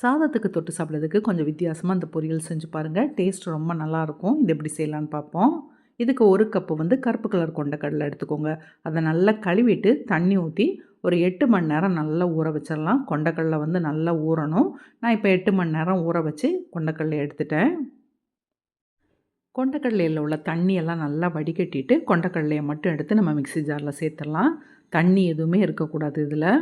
சாதத்துக்கு தொட்டு சாப்பிட்றதுக்கு கொஞ்சம் வித்தியாசமாக அந்த பொரியல் செஞ்சு பாருங்கள் டேஸ்ட் ரொம்ப நல்லாயிருக்கும் இது எப்படி செய்யலான்னு பார்ப்போம் இதுக்கு ஒரு கப்பு வந்து கருப்பு கலர் கொண்டக்கடலை எடுத்துக்கோங்க. அதை நல்லா கழுவிட்டு தண்ணி ஊற்றி ஒரு எட்டு மணி நேரம் நல்லா ஊற வச்சிடலாம். கொண்டக்கடலை வந்து நல்லா ஊறணும். நான் இப்போ எட்டு மணி நேரம் ஊற வச்சு கொண்டக்கடலை எடுத்துட்டேன். கொண்டக்கடலையில் உள்ள தண்ணியெல்லாம் நல்லா வடிகட்டிட்டு கொண்டக்கடலையை மட்டும் எடுத்து நம்ம மிக்சி ஜாரில் சேர்த்துடலாம். தண்ணி எதுவுமே இருக்கக்கூடாது இதில்.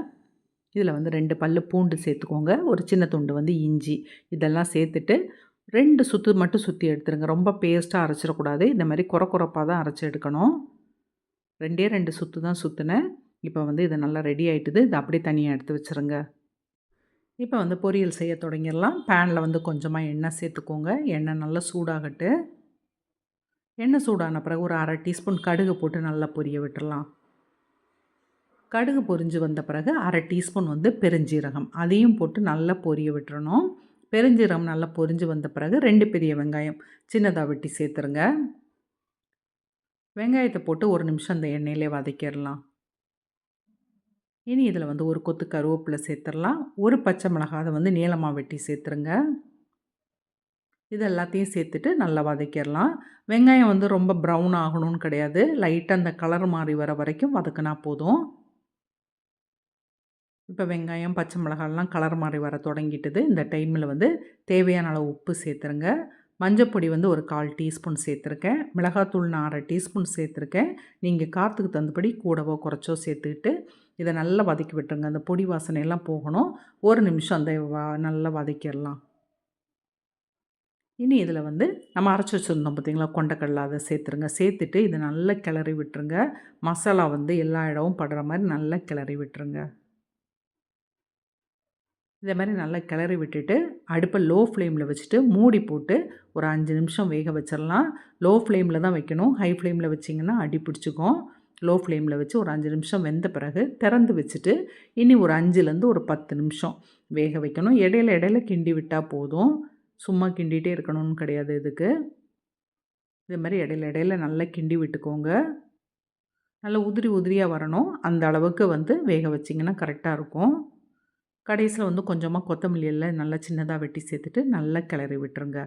இதில் வந்து ரெண்டு பல் பூண்டு சேர்த்துக்கோங்க. ஒரு சின்ன துண்டு வந்து இஞ்சி. இதெல்லாம் சேர்த்துட்டு ரெண்டு சுற்று மட்டும் சுற்றி எடுத்துருங்க. ரொம்ப பேஸ்ட்டாக அரைச்சிடக்கூடாது. இந்த மாதிரி குறை குறைப்பாக தான் அரைச்சி எடுக்கணும். ரெண்டே ரெண்டு சுற்று தான் சுற்றுனேன் இப்போ வந்து இது நல்லா ரெடி ஆகிட்டுது இதை அப்படியே தனியாக எடுத்து வச்சுருங்க. இப்போ வந்து பொரியல் செய்ய தொடங்கிடலாம். பேனில் வந்து கொஞ்சமாக எண்ணெய் சேர்த்துக்கோங்க. எண்ணெய் நல்லா சூடாகட்டு. எண்ணெய் சூடான பிறகு ஒரு அரை டீஸ்பூன் கடுகு போட்டு நல்லா பொரிய விட்டுடலாம். கடுகு பொரிஞ்சு வந்த பிறகு அரை டீஸ்பூன் வந்து பெருஞ்சீரகம். அதையும் போட்டு நல்லா பொரிய விட்டுறணும். பெருஞ்சீரகம் நல்லா பொரிஞ்சு வந்த பிறகு ரெண்டு பெரிய வெங்காயம் சின்னதாக வெட்டி சேர்த்துருங்க. வெங்காயத்தை போட்டு ஒரு நிமிஷம் அந்த எண்ணெயிலே வதக்கிடலாம். இனி இதில் வந்து ஒரு கொத்து கருவேப்பிலை சேர்த்துடலாம். ஒரு பச்சை மிளகாய் அதை வந்து நீளமாக வெட்டி சேர்த்துருங்க. இது எல்லாத்தையும் சேர்த்துட்டு நல்லா வதக்கிடலாம். வெங்காயம் வந்து ரொம்ப ப்ரௌன் ஆகணும்னு கிடையாது. லைட்டாக அந்த கலர் மாறி வர வரைக்கும் வதக்குனா போதும். இப்போ வெங்காயம் பச்சை மிளகாலாம் கலர் மாறி வர தொடங்கிட்டுது. இந்த டைமில் வந்து தேவையான அளவு உப்பு சேர்த்துருங்க. மஞ்சப்பொடி வந்து ஒரு கால் டீஸ்பூன் சேர்த்துருக்கேன். மிளகாத்தூள் நான் அரை டீஸ்பூன் சேர்த்துருக்கேன். நீங்கள் காற்றுக்கு தந்தபடி கூடவோ குறைச்சோ சேர்த்துக்கிட்டு இதை நல்லா வதக்கி விட்டுருங்க. அந்த பொடி வாசனையெல்லாம் போகணும். ஒரு நிமிஷம் அந்த வா நல்லா வதக்கிடலாம். இனி இதில் வந்து நம்ம அரைச்சி வச்சுருந்தோம் பார்த்திங்களா? கொண்டக்கடலை அதை சேர்த்துருங்க. சேர்த்துட்டு இதை நல்லா கிளறி விட்டுருங்க. மசாலா வந்து எல்லா இடமும் படுற மாதிரி நல்லா கிளறி விட்டுருங்க. இதை மாதிரி நல்லா கிளறி விட்டுட்டு அடுப்பை லோ ஃப்ளேமில் வச்சுட்டு மூடி போட்டு ஒரு அஞ்சு நிமிஷம் வேக வச்சிடலாம் லோ ஃப்ளேமில் தான் வைக்கணும். ஹை ஃப்ளேமில் வச்சிங்கன்னா அடி பிடிச்சிக்கும். லோ ஃப்ளேமில் வச்சு ஒரு அஞ்சு நிமிஷம் வெந்த பிறகு திறந்து வச்சுட்டு இனி ஒரு அஞ்சுலேருந்து ஒரு பத்து நிமிஷம் வேக வைக்கணும். இடையில இடையில கிண்டி விட்டால் போதும். சும்மா கிண்டிகிட்டே இருக்கணும்னு கிடையாது இதுக்கு. இது மாதிரி இடையில இடையில நல்லா கிண்டி விட்டுக்கோங்க. நல்லா உதிரி உதிரியாக வரணும். அந்த அளவுக்கு வந்து வேக வச்சிங்கன்னா கரெக்டாக இருக்கும். கடைசியில் வந்து கொஞ்சமாக கொத்தமல்லி எல்லாம் நல்லா சின்னதாக வெட்டி சேர்த்துட்டு நல்லா கிளறி விட்டுருங்க.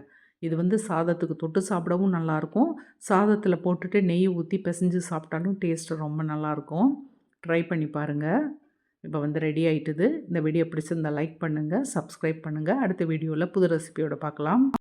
இது வந்து சாதத்துக்கு தொட்டு சாப்பிடவும் நல்லாயிருக்கும். சாதத்தில் போட்டுட்டு நெய் ஊற்றி பிசைஞ்சு சாப்பிட்டாலும் டேஸ்ட்டு ரொம்ப நல்லாயிருக்கும். ட்ரை பண்ணி பாருங்கள் இப்போ வந்து ரெடி ஆகிட்டுது இந்த வீடியோ பிடிச்சிருந்தால் லைக் பண்ணுங்கள் சப்ஸ்கிரைப் பண்ணுங்கள் அடுத்த வீடியோவில் புது ரெசிபியோடு பார்க்கலாம்.